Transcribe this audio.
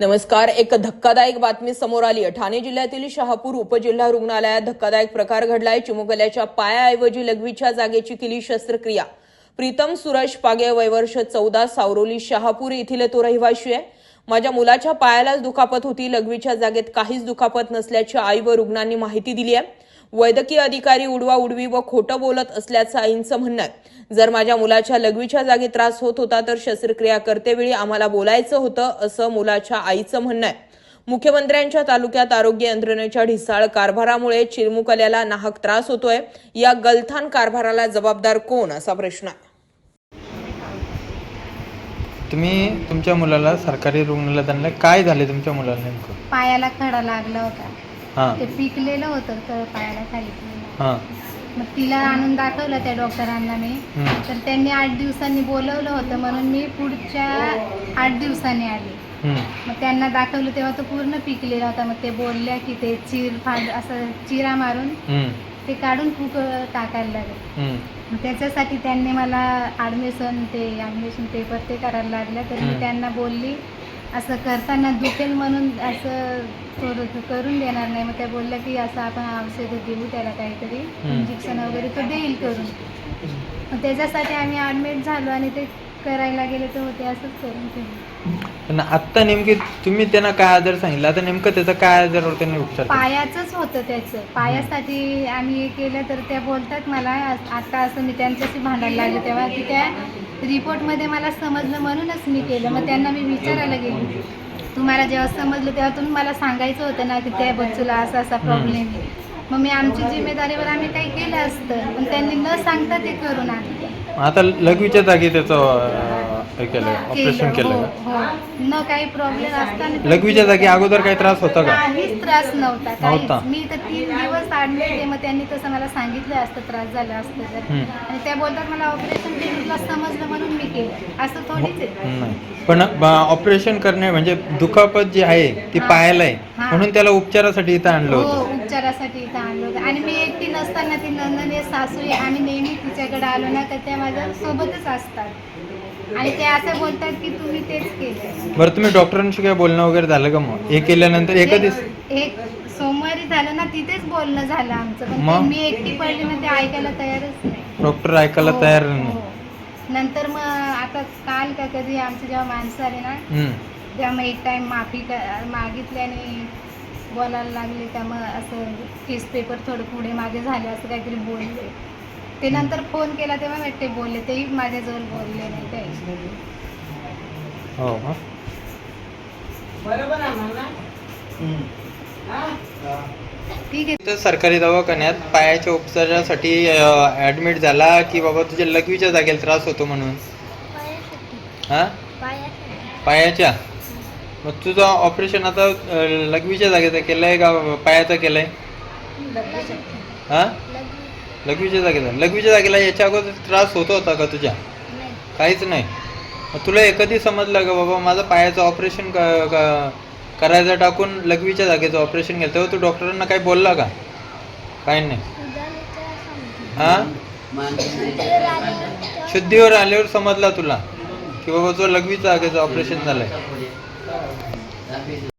नमस्कार. एक धक्कादायक बातमी समोर आली. आहे ठाणे जिल्ह्यातील शहापूर उपजिल्हा रुग्णालयात धक्कादायक प्रकार घडलाय. चिमुकल्याच्या पायाऐवजी लघवीच्या जागेची केली शस्त्रक्रिया. प्रीतम सुरज पागे वयवर्ष चौदा सावरोली शहापूर येथील तो रहिवाशी आहे. माझ्या मुलाच्या पायालाच दुखापत होती. लघवीच्या जागेत काहीच दुखापत नसल्याची आई व रुग्णांनी माहिती दिली आहे. वैद्यकीय अधिकारी उडवा उडवी व खोटं बोलत असल्याचं आईंचं म्हणणं आहे. जर माझ्या मुलाच्या लघवीच्या जागी त्रास होत होता तर शस्त्रक्रिया करतेवेळी आम्हाला बोलायचं होतं असं मुलाच्या आईचं म्हणणं आहे. मुख्यमंत्र्यांच्या तालुक्यात आरोग्य यंत्रणेच्या ढिसाळ कारभारामुळे चिरमुकल्याला नाहक त्रास होतोय. या गलथान कारभाराला जबाबदार कोण असा प्रश्न आहे. तुम्ही तुमच्या मुलाला सरकारी रुग्णालयात आणलं. काय झाले तुमच्या मुलाला नेमकं? पायाला खडा लागला होता. हां ते पिकलेलं होतं तर पायाला खाली हां मग तिला आणून दाखवलं त्या डॉक्टरांना मी हम्म. तर त्यांनी आठ दिवसांनी बोलवलं होतं म्हणून मी पुढच्या आठ दिवसांनी आले हम्म. मग त्यांना दाखवलं तेव्हा तो पूर्ण पिकलेला होता मग ते बोलल्या की ते चीर फाड असं चिरा मारून हम्म. ते काढून फुक टाकायला लागेल हम्म. मग त्याच्यासाठी त्यांनी मला ॲडमिशन ते ॲडमिशन पेपर ते करायला लागले तर मी. त्यांना बोलली असं करताना दुखेल म्हणून असं थोडं करून देणार नाही. मग त्या बोलल्या की असं आपण औषधं देऊ त्याला काहीतरी. इंजेक्शन वगैरे तो देईल करून. मग त्याच्यासाठी आम्ही ॲडमिट झालो आणि ते करायला गेले तर होते असंच करून पण आत्ता नेमकी तुम्ही त्यांना काय आजार सांगितलं? आता नेमकं त्याचा काय आजारावर त्यांनी उपचार केले? पायाचंच होतं त्याचं. पायासाठी आम्ही हे केलं तर त्या बोलतात मला आता असं मी त्यांच्याशी भांडायला लागले तेव्हा की त्या रिपोर्टमध्ये मला समजलं म्हणूनच मी केलं. मग त्यांना मी विचारायला गेली. तुम्हाला जेव्हा समजलं तेव्हा तुम्ही मला सांगायचं होतं ना की त्या बच्चूला असा असा प्रॉब्लेम आहे. मग मी आमची जिम्मेदारीवर आम्ही काही केलं असतं. पण त्यांनी न सांगता ते करून आणलं. आता लघवीच्या जागी त्याचं हे केलं ऑपरेशन हो केलं. हो. न काही प्रॉब्लेम असताना लघवीच्या जागी अगोदर काही त्रास होता का? काहीच त्रास नव्हता. नव्हता. काहीच. मी तर तीन दिवस आहे मग त्यांनी तसं मला सांगितलं असतं त्रास झाला असतं तर. हम्म. आणि त्या बोलतात मला ऑपरेशन केलं समजलं म्हणून मी केलं. असं थोडीच आहे. नाही. पण ऑपरेशन करणे म्हणजे दुखापत जी आहे ती. पायाला आहे. म्हणून त्याला उपचारासाठी इथं आणलं हो होतं. उपचारासाठी इथं आणलं होतं. आणि मी एकटी नसताना ती नंदने सासू आहे आम्ही नेहमी तिच्याकडे आलो ना तर त्या माझ्या सोबतच असतात. आणि ते असं बोलतात की तुम्ही तेच केलं बरं तुम्ही डॉक्टरांशी काय बोलणं वगैरे झालं का मग? हे केल्यानंतर एका दिवस एक सोमवारी झालं ना तिथेच बोलणं झालं आमचं. पण मग? ते मी एकटी पडली ना ते ऐकायला तयारच नाही. डॉक्टर ऐकायला हो, तयार हो. नाही. नंतर मग आता काल का कधी आमचे जेव्हा माणसं आले ना हम्म. मग एक टाइम माफी क- मागितली आणि बोलायला लागले त्या मग असं केस पेपर थोडं पुढे मागे झाले असं काहीतरी बोलले. ते नंतर फोन केला तेव्हा मग ते बोलले तेही माझ्याजवळ बोलले नाही ते. हो का? ठीक आहे. सरकारी दवाखान्यात पायाच्या उपचारासाठी ऍडमिट झाला की बाबा तुझ्या लघवीच्या जागेला त्रास होतो म्हणून? हा? पायाच्या? मग तुझं ऑपरेशन आता लघवीच्या जागेचं केलंय का पायाचं केलंय? हां? लघवीच्या जागेचा लघवीच्या जागेला याच्या अगोदर त्रास होत होता का तुझ्या? काहीच नाही. मग तुला हे कधी समजलं का बाबा माझं पायाचं ऑपरेशन क- करायचं टाकून लघवीच्या जागेचं ऑपरेशन केलं? तेव्हा तू डॉक्टरांना काही बोलला का? काही नाही. हां? शुद्धीवर आल्यावर समजला तुला? की बाबा तुझं लघवीच्या जागेचं ऑपरेशन Tá Dá